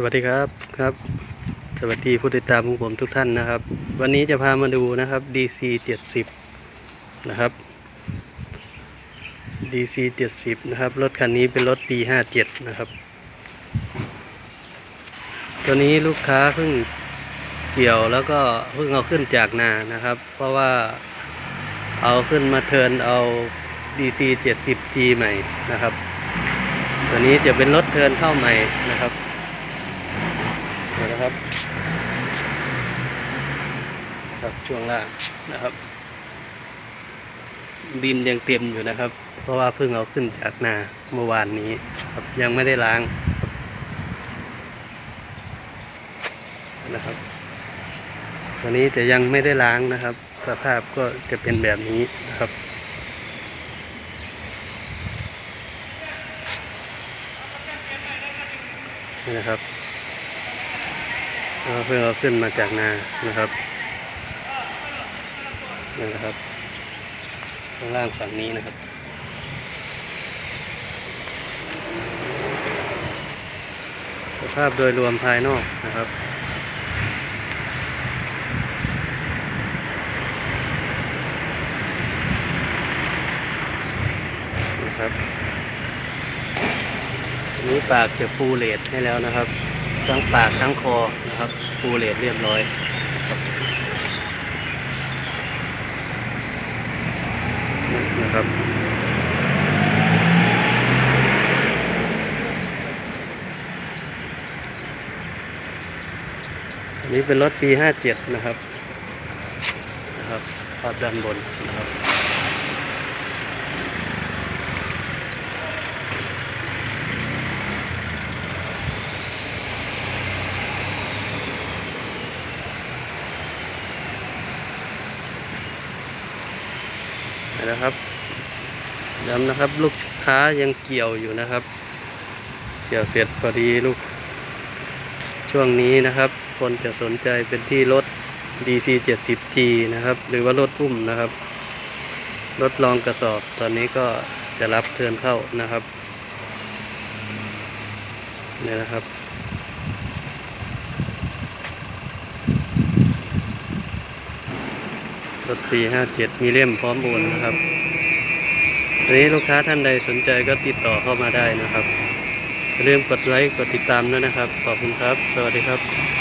สวัสดีครับครับ สวัสดีผู้ติดตามของผมทุกท่านนะครับ วันนี้จะพามาดูนะครับ DC 70นะครับ DC 70นะครับ รถคันนี้เป็นรถปี 57 นะครับ ตัวนี้ลูกค้าเพิ่งเกี่ยวแล้วก็เพิ่งเอาขึ้นจากนานะครับ เพราะว่าเอาขึ้นมาเทินเอา DC 70G ใหม่นะครับ ตัวนี้จะเป็นรถเทินเข้าใหม่นะครับ นะครับ ครับช่วงล่างนะครับ ดินยังเต็มอยู่นะครับ เพราะว่าเพิ่งเอาขึ้นจากนาเมื่อวานนี้ครับยังไม่ได้ล้างนะครับตัวนี้จะยังไม่ได้ล้างนะครับ สภาพก็จะเป็นแบบนี้นะครับนี่นะครับ เราเพิ่งเอาขึ้นมาจากนานะครับนี่นะครับข้างล่างฝั่งนี้นะครับสภาพโดยรวมภายนอกนะครับ นะครับนี้ปากจะปูเลดให้แล้วนะครับ ทั้งปากทั้งคอนะครับปูเลดเรียบร้อยนะครับอันนี้เป็นรถปี 57 นะครับนะครับภาพด้านบนนะครับ นะครับย้ำนะครับลูกค้ายังเกี่ยวอยู่นะครับ เกี่ยวเสร็จพอดีลูก ช่วงนี้นะครับ คนจะสนใจเป็นที่รถ DC 70G นะครับ หรือว่ารถอุ้มนะครับ รถรองกระสอบตอนนี้ก็จะรับเทิร์นเข้านะครับนี่นะครับ รถปี57มีเล่มพร้อมโอนนะครับอันนี้ลูกค้าท่านใดสนใจก็ติดต่อเข้ามาได้นะครับอย่าลืมกดไลค์กดติดตามด้วยนะครับ ขอบคุณครับ สวัสดีครับ